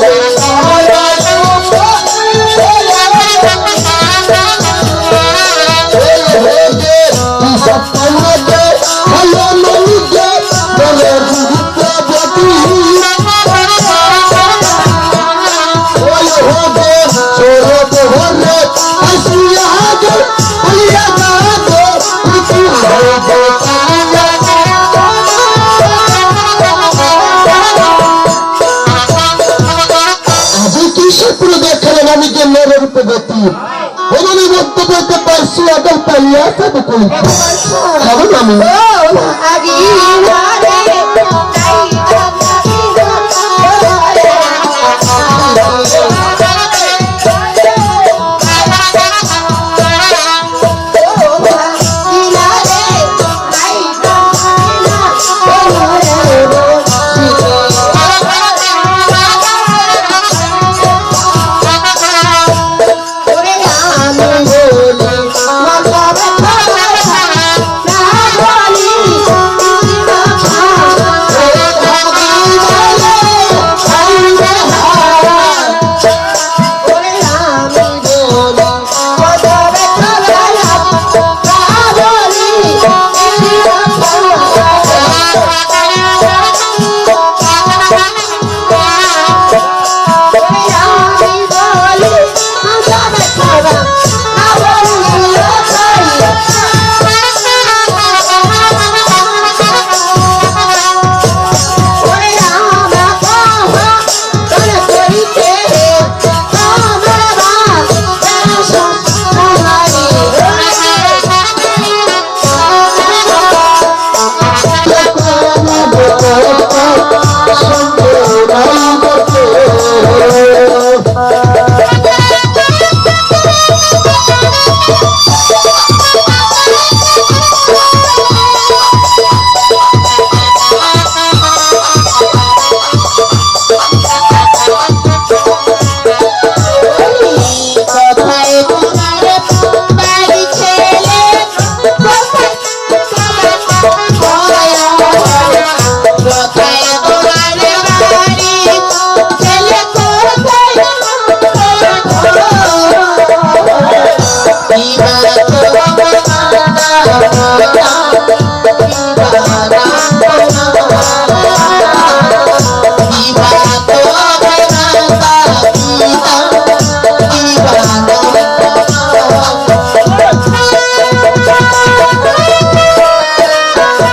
Lord. আগামীকে নরের প্রগতি ওদের করতে পারছি আগাম পালিয়ে আসা তো করি আমি না